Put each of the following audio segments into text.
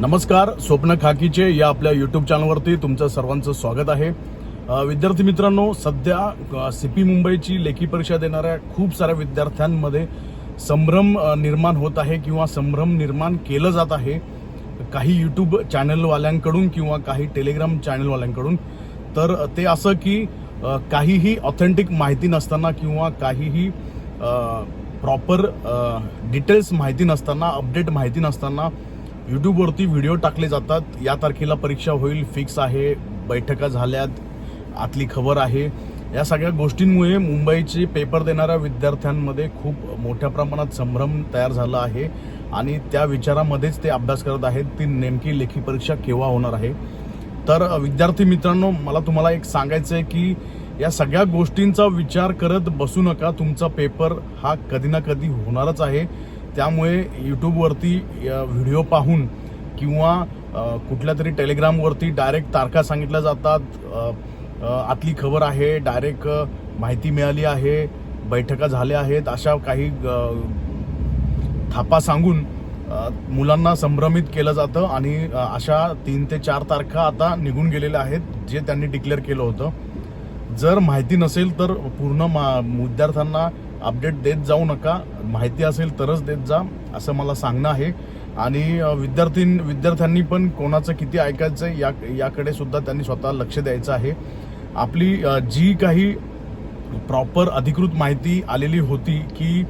नमस्कार स्वप्न खाकीचे या आपल्या युट्यूब चॅनलवरती तुमचं सर्वांचं स्वागत आहे. विद्यार्थी मित्रांनो सध्या सी पी मुंबईची लेखी परीक्षा देणाऱ्या खूप साऱ्या विद्यार्थ्यांमध्ये संभ्रम निर्माण होत आहे किंवा संभ्रम निर्माण केलं जात आहे. काही यूट्यूब चॅनलवाल्यांकडून किंवा काही टेलिग्राम चॅनलवाल्यांकडून तर ते असं की काहीही ऑथेंटिक माहिती नसताना किंवा काहीही प्रॉपर डिटेल्स माहिती नसताना अपडेट माहिती नसताना यूट्यूबवरती व्हिडिओ टाकले जातात. या तारखेला परीक्षा होईल फिक्स आहे बैठका झाल्यात आतली खबर आहे. या सगळ्या गोष्टींमुळे मुंबईचे पेपर देणाऱ्या विद्यार्थ्यांमध्ये खूप मोठ्या प्रमाणात संभ्रम तयार झाला आहे आणि त्या विचारामध्येच ते अभ्यास करत आहेत. ती नेमकी लेखी परीक्षा केव्हा होणार आहे? तर विद्यार्थी मित्रांनो मला तुम्हाला एक सांगायचं आहे की या सगळ्या गोष्टींचा विचार करत बसू नका. तुमचा पेपर हा कधी ना कधी होणारच आहे. त्यामुळे यूट्यूबवरती व्हिडिओ पाहून किंवा कुठल्या तरी टेलिग्रामवरती डायरेक्ट तारखा सांगितल्या जातात. आतली खबर आहे डायरेक्ट माहिती मिळाली आहे बैठका झाल्या आहेत अशा काही थापा सांगून मुलांना संभ्रमित केलं जातं आणि अशा तीन ते चार तारखा आता निघून गेलेल्या आहेत जे त्यांनी डिक्लेअर केलं होतं. जर माहिती नसेल तर पूर्ण मा विद्यार्थ्यांना अपडेट देत जाऊ नका. माहिती असेल तरच देत जा असं मला सांगणं आहे. आणि विद्यार्थी विद्यार्थ्यांनी पण कोणाचं किती ऐकायचं या याकडे सुद्धा त्यांनी स्वतः लक्ष द्यायचं आहे. आपली जी काही प्रॉपर अधिकृत माहिती आलेली होती की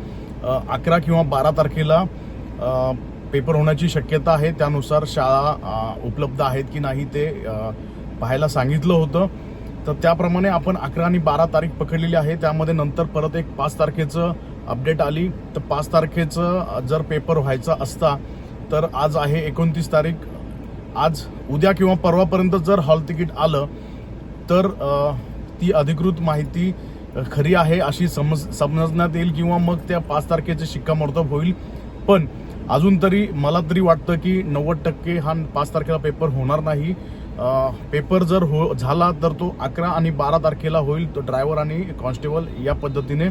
अकरा किंवा बारा तारखेला पेपर होण्याची शक्यता आहे. त्यानुसार शाळा उपलब्ध आहेत की नाही ते पाहायला सांगितलं होतं. तर त्याप्रमाणे आपण अकरा आणि बारा तारीख पकडलेली आहे. त्यामध्ये नंतर परत एक पाच तारखेचं अपडेट आली. तर पाच तारखेचं जर पेपर व्हायचा असता तर आज आहे एकोणतीस तारीख. आज उद्या किंवा परवापर्यंत जर हॉल तिकीट आलं तर ती अधिकृत माहिती खरी आहे अशी समज समजण्यात येईल किंवा मग त्या पाच तारखेचे शिक्कामोर्तब होईल. पण अजून तरी मला तरी वाटतं की नव्वद टक्के हा पाच तारखेला पेपर होणार नाही. पेपर जर हो झाला तर तो अकरा आणि बारा तारखेला होईल तो ड्रायव्हर आणि कॉन्स्टेबल या पद्धतीने.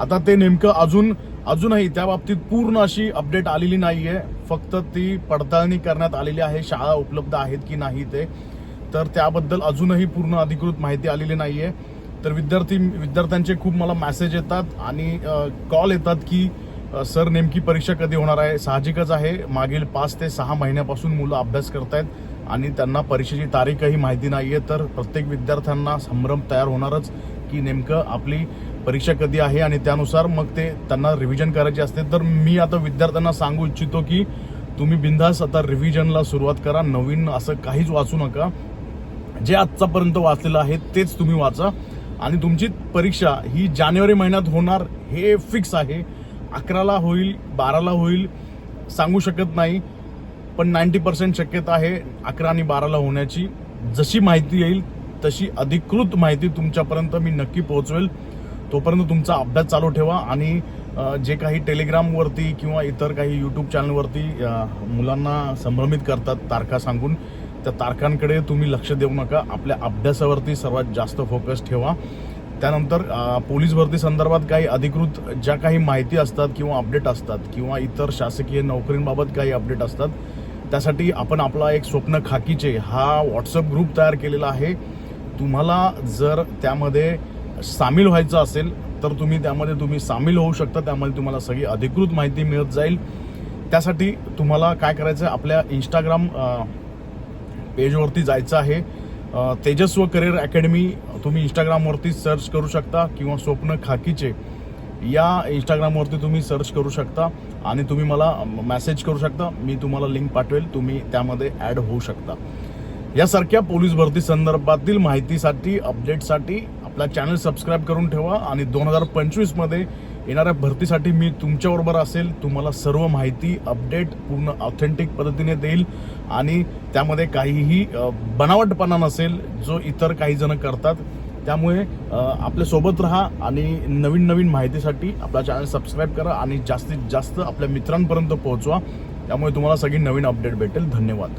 आता ते नेमकं अजून अजूनही त्या बाबतीत पूर्ण अशी अपडेट आलेली नाहीये. फक्त ती पडताळणी करण्यात आलेली आहे शाळा उपलब्ध आहेत की नाही ते. तर त्याबद्दल अजूनही पूर्ण अधिकृत माहिती आलेली नाहीये. तर विद्यार्थी विद्यार्थ्यांचे खूप मला मॅसेज येतात आणि कॉल येतात की सर नेमकी परीक्षा कधी होणार आहे? साहजिकच आहे. मागील पाच ते सहा महिन्यापासून मुलं अभ्यास करतायत. आणि त्यांना परीक्षेची तारीखही माहिती नाही आहे तर प्रत्येक विद्यार्थ्यांना संभ्रम तयार होणारच की नेमकं आपली परीक्षा कधी आहे आणि त्यानुसार मग ते त्यांना रिव्हिजन करायची असते. तर मी आता विद्यार्थ्यांना सांगू इच्छितो की तुम्ही बिंदास आता रिव्हिजनला सुरुवात करा. नवीन असं काहीच वाचू नका. जे आजचापर्यंत वाचलेलं आहे तेच तुम्ही वाचा. आणि तुमची परीक्षा ही जानेवारी महिन्यात होणार हे फिक्स आहे. अकराला होईल बाराला होईल सांगू शकत नाही. पण नाईन्टी पर्सेंट शक्यता आहे अकरा आणि बाराला होण्याची. जशी माहिती येईल तशी अधिकृत माहिती तुमच्यापर्यंत मी नक्की पोहोचवेल. तोपर्यंत तुमचा अभ्यास चालू ठेवा आणि जे काही टेलिग्रामवरती किंवा इतर काही यूट्यूब चॅनलवरती मुलांना संभ्रमित करतात तारखा सांगून त्या तारखांकडे तुम्ही लक्ष देऊ नका. आपल्या अभ्यासावरती सर्वात जास्त फोकस ठेवा. त्यानंतर पोलीस भरती संदर्भात काही अधिकृत ज्या काही माहिती असतात किंवा अपडेट असतात किंवा इतर शासकीय नोकरींबाबत काही अपडेट असतात त्यासाठी आपण आपला एक स्वप्न खाकीचे हा व्हॉट्सअप ग्रुप तयार केलेला आहे. तुम्हाला जर त्यामध्ये सामील व्हायचं असेल तर तुम्ही त्यामध्ये तुम्ही सामील होऊ शकता. त्यामध्ये तुम्हाला सगळी अधिकृत माहिती मिळत जाईल. त्यासाठी तुम्हाला काय करायचं आहे आपल्या इंस्टाग्राम पेजवरती जायचं आहे. तेजस्व करिअर अकॅडमी तुम्ही इंस्टाग्रामवरती सर्च करू शकता किंवा स्वप्न खाकीचे. या इंस्टाग्रामवरती तुम्ही सर्च करू शकता आणि तुम्ही मला मॅसेज करू शकता. मी तुम्हाला लिंक पाठवेल. तुम्ही त्यामध्ये ॲड होऊ शकता. यासारख्या पोलीस भरती संदर्भातील माहितीसाठी अपडेटसाठी आपला चॅनल सबस्क्राईब करून ठेवा आणि दोन हजार पंचवीसमध्ये येणाऱ्या भरतीसाठी मी तुमच्याबरोबर असेल. तुम्हाला सर्व माहिती अपडेट पूर्ण ऑथेंटिक पद्धतीने देईल आणि त्यामध्ये काहीही बनावटपणा नसेल जो इतर काही जण करतात त्यामुळे आपल्यासोबत आपल्यासोबत राहा आणि नवीन नवीन माहितीसाठी आपला चॅनल सबस्क्राईब करा आणि जास्तीत जास्त आपल्या मित्रांपर्यंत पोहोचवा. त्यामुळे तुम्हाला सगळी नवीन अपडेट भेटेल. धन्यवाद.